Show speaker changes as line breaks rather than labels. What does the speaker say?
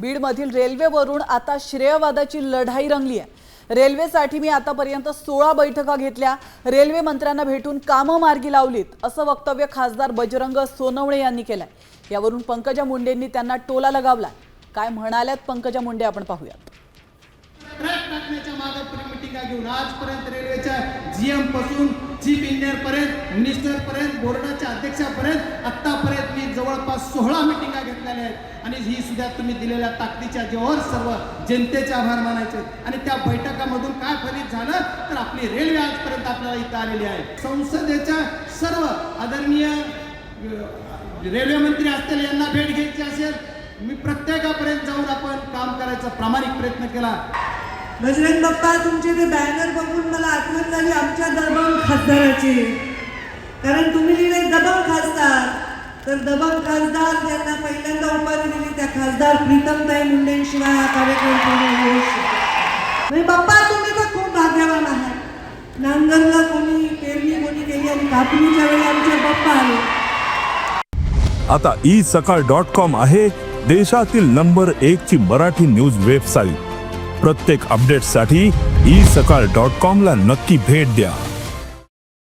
बीडमधील रेल्वेवरून आता श्रेयवादाची लढाई रंगली आहे रेल्वेसाठी मी आतापर्यंत सोळा बैठका घेतल्या. रेल्वे मंत्र्यांना भेटून कामं मार्गी लावलीत असं वक्तव्य खासदार बजरंग सोनवणे यांनी केलंय. यावरून पंकजा मुंडेंनी त्यांना टोला लगावला. काय म्हणाल्यात पंकजा मुंडे आपण पाहूयात.
ट्रॅक टाकण्याच्या मागे घेऊन आजपर्यंत रेल्वेच्या जीएमपासून चीफ इंजिनियर पर्यंत मिनिस्टर पर्यंत बोर्डाच्या अध्यक्षापर्यंत आतापर्यंत मी जवळपास सोहळा मिटिंगा घेतलेल्या आहेत. आणि ही सुद्धा तुम्ही दिलेल्या ताकदीच्या जेव्हा सर्व जनतेचे आभार मानायचे आणि त्या बैठकामधून काय फलित झालं तर आपली रेल्वे आजपर्यंत आपल्याला इथं आलेली आहे. संसदेच्या सर्व आदरणीय रेल्वे मंत्री असतील यांना भेट घ्यायची असेल मी प्रत्येकापर्यंत जाऊन आपण काम करायचा प्रामाणिक प्रयत्न केला.
बजरंग बाप्पा तुमचे ते बॅनर बघून मला आठवण झाली आमच्या दरबार खासदाराची कारण तुम्ही लिहिले दबंग खासदार. तर दबंग खासदार ज्यांना पहिल्यांदा उपाधी दिली त्या खासदार प्रीतमताई मुंडेंशिवाय हा कार्यक्रम पूर्ण होऊ म्हणजे बाप्पा तुम्ही तर खूप भाग्यवान आहात. नांगरला कोणी पेरणी कोणी केली आणि कापणीच्या वेळी आमचे बाप्पा आले.
आता ई सकाळ डॉट कॉम आहे देशातील नंबर एक ची मराठी न्यूज वेबसाईट प्रत्येक अपडेटसाठी ई सकाळ डॉट कॉम ला नक्की भेट द्या.